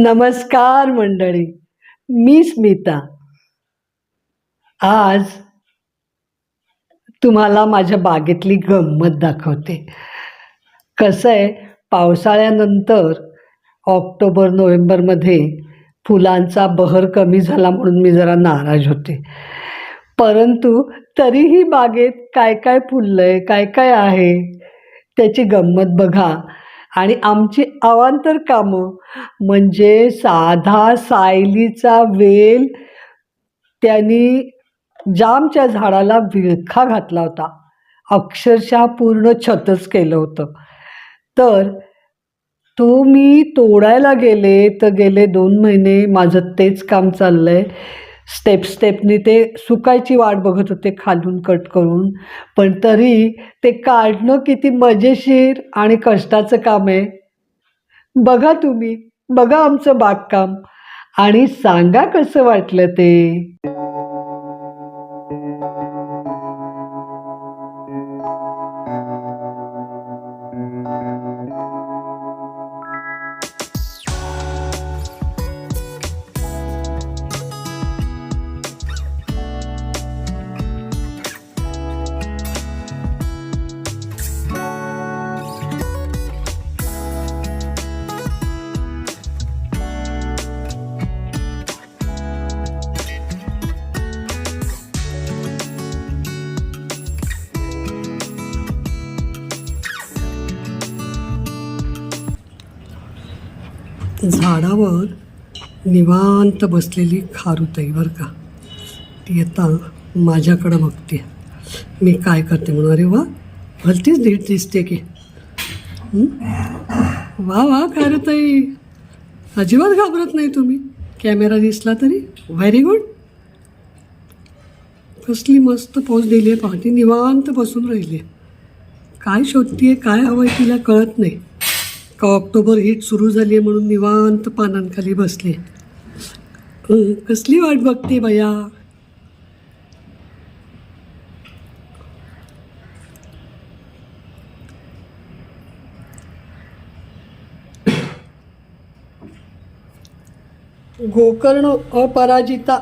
नमस्कार मंडळी मी स्मिता. आज तुम्हाला माझ्या बागेतली गंमत दाखवते. कसं आहे पावसाळ्यानंतर ऑक्टोबर नोव्हेंबरमध्ये फुलांचा बहर कमी झाला म्हणून मी जरा नाराज होते. परंतु तरीही बागेत काय काय फुललं आहे काय काय आहे त्याची गंमत बघा. आणि आमची अवांतर कामं म्हणजे साधा सायलीचा वेल त्यांनी जामच्या झाडाला विळखा घातला होता. अक्षरशः पूर्ण छतच केलं होतं. तर तो मी तोडायला गेले तर गेले दोन महिने माझं तेच काम चाललं आहे स्टेप स्टेपनी ते सुकायची वाट बघत होते खालून कट करून. पण तरी ते काढणं किती मजेशीर आणि कष्टाचं काम आहे. बघा तुम्ही बघा आमचं बागकाम. आणि सांगा कसं वाटलं ते? झाडावर निवांत बसलेली खारुताई बरं का. ती आता माझ्याकडं बघते. मी काय करते म्हणून? अरे वा भलतीच नीट दिसते की. वा वा खारुताई. अजिबात घाबरत नाही तुम्ही. कॅमेरा दिसला तरी? व्हेरी गुड कसली मस्त पोच दिली आहे पाहती. निवांत बसून राहिली. आहे काय शोधतीये काय हवं आहे तिला कळत नाही. का ऑक्टोबर हीट सुरू झाली आहे म्हणून निवांत पानांखाली बसले. कसली वाट बघते बया? गोकर्ण अपराजिता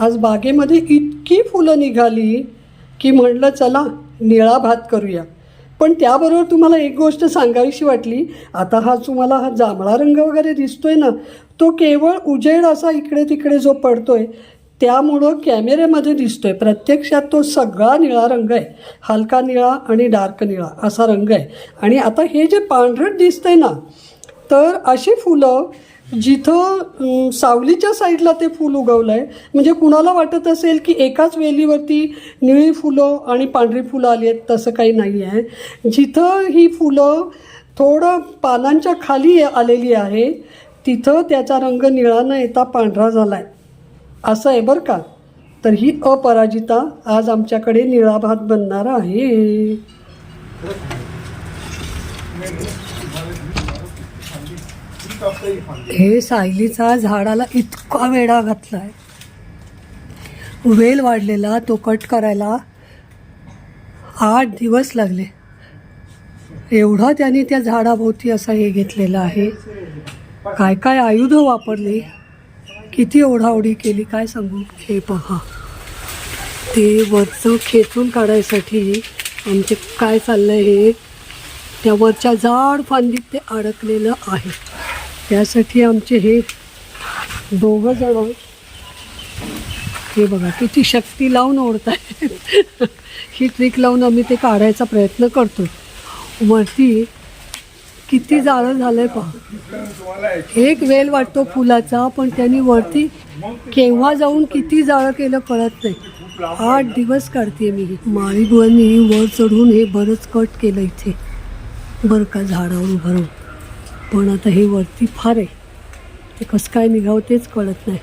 आज बागेमध्ये इतकी फुलं निघाली की म्हणलं चला निळा भात करूया. पण त्याबरोबर तुम्हाला एक गोष्ट सांगावीशी वाटली. आता हा तुम्हाला हा जांभळा रंग वगैरे दिसतोय ना तो केवळ उजेड असा इकडे तिकडे जो पडतोय त्यामुळं कॅमेऱ्यामध्ये दिसतोय. प्रत्यक्षात तो सगळा निळा रंग आहे. हलका निळा आणि डार्क निळा असा रंग आहे. आणि आता हे जे पांढरट दिसतंय ना तर अशी फुलं जिथं सावलीच्या साईडला ते फूल उगवलं आहे म्हणजे कुणाला वाटत असेल की एकाच वेलीवरती निळी फुलं आणि पांढरी फुलं आली आहेत तसं काही नाही आहे. जिथं ही फुलं थोडं पानांच्या खाली आलेली आहे तिथं त्याचा रंग निळा न येता पांढरा झाला आहे असं आहे बरं का? तर ही अपराजिता आज आमच्याकडे निळा भात बनणार आहे. हे सायलीचा झाडाला इतका वेढा घातला आहे वेल वाढलेला तो कट करायला आठ दिवस लागले. एवढा त्याने त्या झाडाभोवती असा हे घेतलेला आहे. काय काय आयुध वापरली? किती ओढाओढी केली? काय सांगू? हे पहा. ते वरचं खेचून काढायसाठी आमचे काय चाललंय हे? त्या वरच्या जाड फांदीत ते अडकलेलं आहे. त्यासाठी आमचे हे दोघं जण हे बघा किती शक्ती लावून ओढत आहे ही ट्रिक लावून आम्ही ते काढायचा प्रयत्न करतो वरती किती जाळं झालंय पहा. एक वेल वाटतो फुलाचा पण त्यांनी वरती केव्हा जाऊन किती जाळं केलं कळत नाही. आठ दिवस काढते मी माळीबुवांनी वर चढून हे बरंच कट केलं इथे. बरं का झाडावर उभारून पण आता हे वरती फार आहे. ते कसं काय निघावं तेच कळत नाही.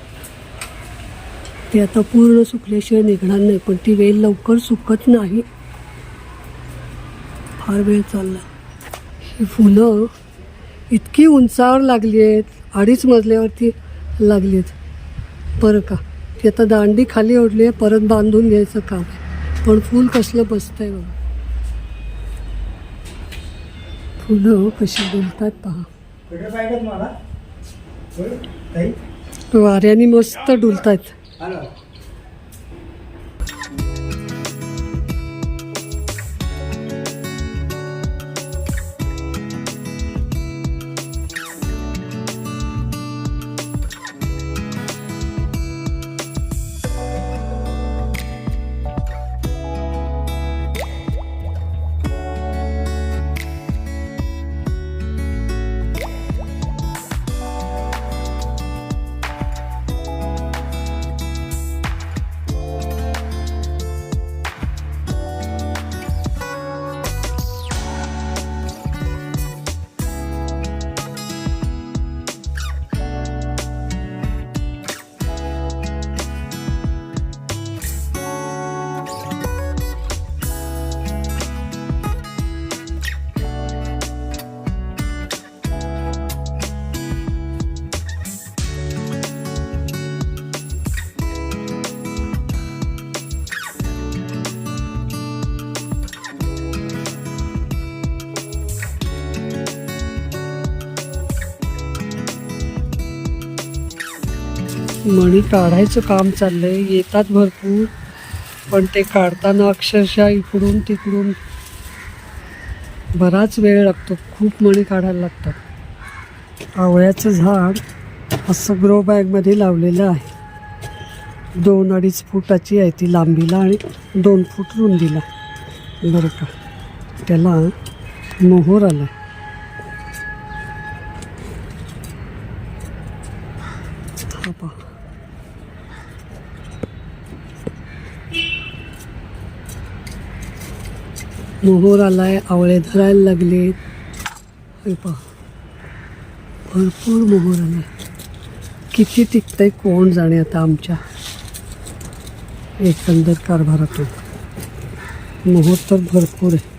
ते आता पूर्ण सुकल्याशिवाय निघणार नाही पण ती वेल लवकर सुकत नाही. फार वेळ चालला. ही फुलं इतकी उंचावर लागली आहेत अडीच मजल्यावरती लागली आहेत बरं का ती आता दांडी खाली ओढली आहे परत बांधून घ्यायचं काम आहे. पण फूल कसलं बसतं आहे बघा. फुलं कशी बोलतात पहा. वाऱ्याने मस्त डुलतायत. मणी काढायचं काम चाललंय. येतात भरपूर पण ते काढताना अक्षरशः इकडून तिकडून बराच वेळ लागतो. खूप मणी काढायला लागतात. आवळ्याचं झाड असं ग्रो बॅगमध्ये लावलेलं आहे. दोन अडीच फुटाची आहे ती लांबीला आणि दोन फूट रुंदीला. बरं का. त्याला मोहोर आला हा पहा. मोहोर आलाय आवळे धरायला लागले पहा. भरपूर मोहोर आलाय. किती टिकतंय कोण जाणे आता आमच्या एकंदर कारभारातून. मोहोर तर भरपूर आहे.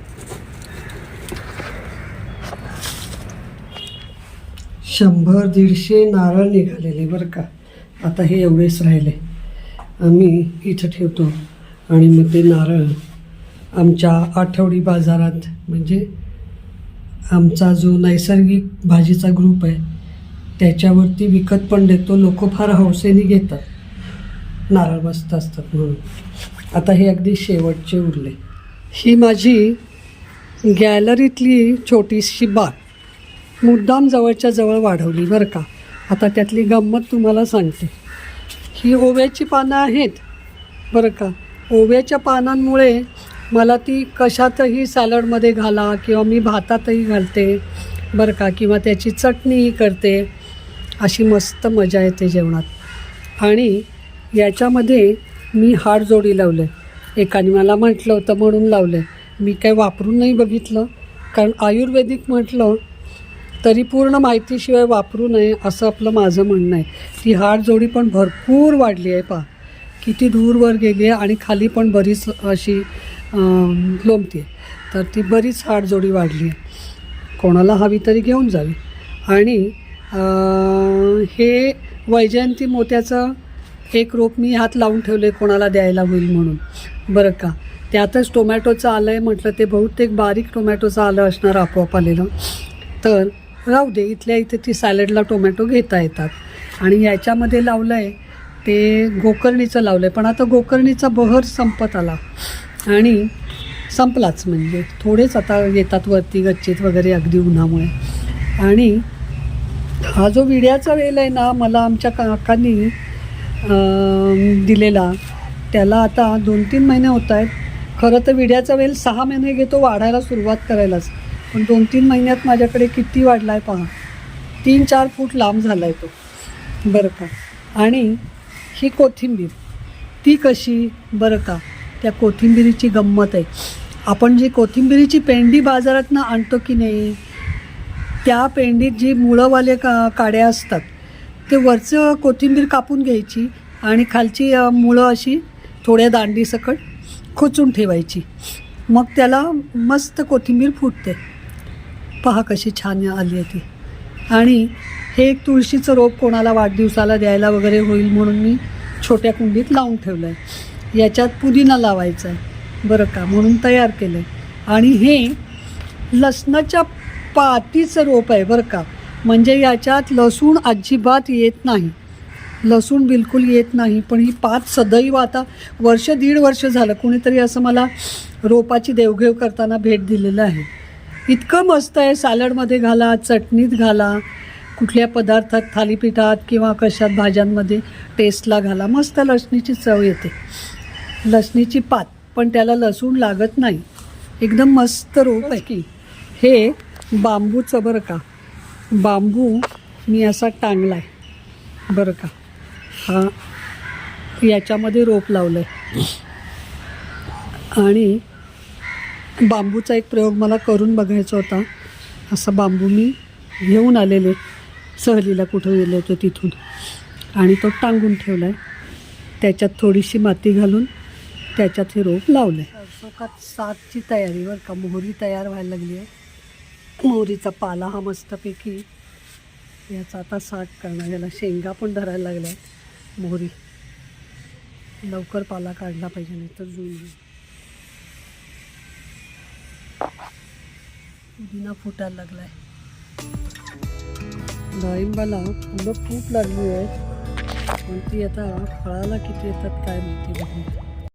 शंभर दीडशे नारळ निघालेले बरं का. आता हे एवढेच राहिले. आम्ही इथं ठेवतो आणि मग ते नारळ आमच्या आठवडी बाजारात म्हणजे आमचा जो नैसर्गिक भाजीचा ग्रुप आहे त्याच्यावरती विकत पण देतो लोक फार हौसेने घेतात. नारळ मस्त असतात म्हणून. आता हे अगदी शेवटचे उरले. ही माझी गॅलरीतली छोटीशी बाग. मुद्दाम जवळच्या जवळ वाढवली बरं का. आता त्यातली गंमत तुम्हाला सांगते. ही ओव्याची पानं आहेत बरं का. ओव्याच्या पानांमुळे मला ती कशातही सॅलडमध्ये घाला किंवा मी भातातही घालते बरं का किंवा त्याची चटणीही करते. अशी मस्त मजा येते जेवणात. आणि याच्यामध्ये मी हाड जोडी लावलं. एकाने मला म्हटलं होतं म्हणून लावलं. मी काय वापरून नाही बघितलं. कारण आयुर्वेदिक म्हटलं तरी पूर्ण माहितीशिवाय वापरू नये असं आपलं माझं म्हणणं आहे. ती हाड जोडी पण भरपूर वाढली आहे पा किती दूरवर गेली आहे आणि खाली पण बरीच अशी लोंबते. आहे तर ती बरीच हाड जोडी वाढली. आहे कोणाला हवी तरी घेऊन जावी. आणि हे वैजयंती मोत्याचं एक रोप मी हात लावून ठेवले कोणाला द्यायला होईल म्हणून. बरं का? त्यातच टोमॅटोचं आलं आहे म्हटलं ते बहुतेक बारीक टोमॅटोचं आलं असणार आपोआप आलेलं. तर राहू दे इथल्या इथे ती सॅलडला टोमॅटो घेता येतात. आणि याच्यामध्ये लावलं आहे ते गोकर्णीचं लावलं आहे पण आता गोकर्णीचा बहर संपत आला. आणि संपलाच म्हणजे. थोडेच आता येतात वरती गच्चीत वगैरे अगदी उन्हामुळे. आणि हा जो विड्याचा वेल आहे ना मला आमच्या काकांनी दिलेला त्याला आता दोन तीन महिने होत आहेत. खरं तर विड्याचा वेल सहा महिने घेतो वाढायला सुरुवात करायलाच. पण दोन तीन महिन्यात माझ्याकडे किती वाढला आहे पहा. तीन चार फूट लांब झाला आहे तो. बरं का? आणि ही कोथिंबीर ती कशी? बरं का? त्या कोथिंबिरीची गंमत आहे. आपण जी कोथिंबिरीची पेंडी बाजारातनं आणतो की नाही त्या पेंडीत जी मुळंवाले का काड्या असतात ते वरचं कोथिंबीर कापून घ्यायची आणि खालची मुळं अशी थोड्या दांडीसकट खोचून ठेवायची. मग त्याला मस्त कोथिंबीर फुटते. पहा कशी छान आली आहे ती. आणि हे एक तुळशीचं रोप कोणाला वाढदिवसाला द्यायला वगैरे होईल म्हणून मी छोट्या कुंडीत लावून ठेवलं आहे याच्यात पुदिना लावायचा आहे. बरं का? म्हणून तयार केलं आहे आणि हे लसणाच्या पातीचं रोप आहे बरं का? म्हणजे याच्यात लसूण अजिबात येत नाही. लसूण बिलकुल येत नाही पण ही पात सदैव आता वर्ष दीड वर्ष झालं कुणीतरी असं मला रोपाची देवघेव करताना भेट दिलेलं आहे. इतकं मस्त आहे सॅलडमध्ये घाला चटणीत घाला कुठल्या पदार्थात थालीपीठात किंवा कशात भाज्यांमध्ये टेस्टला घाला मस्त लसणीची चव येते. लसणीची पात पण त्याला लसूण लागत नाही. एकदम मस्त रोप आहे की. हे बांबूचं बरं का. बांबू मी असा टांगला आहे बरं का. हा याच्यामध्ये रोप लावलं आहे आणि बांबूचा एक प्रयोग मला करून बघायचा होता. असा बांबू मी घेऊन आलेले. सहलीला कुठं गेलं होतं तिथून. आणि तो टांगून ठेवला आहे त्याच्यात थोडीशी माती घालून त्याच्यात हे रोप लावलं आहे सरसोकात सातची तयारी बरं का. मोहरी तयार व्हायला लागली आहे. मोहरीचा पाला हा मस्तपैकी याचा आता साठ करणार. याला शेंगा पण धरायला लागल्या आहेत. मोहरी. लवकर पाला काढला पाहिजे नाही तर जुळून पुदिना फुटायला आहे डाळिंबाला फुलं खूप लागली आहेत. पण ती आता फळाला किती येतात काय माहिती बघू.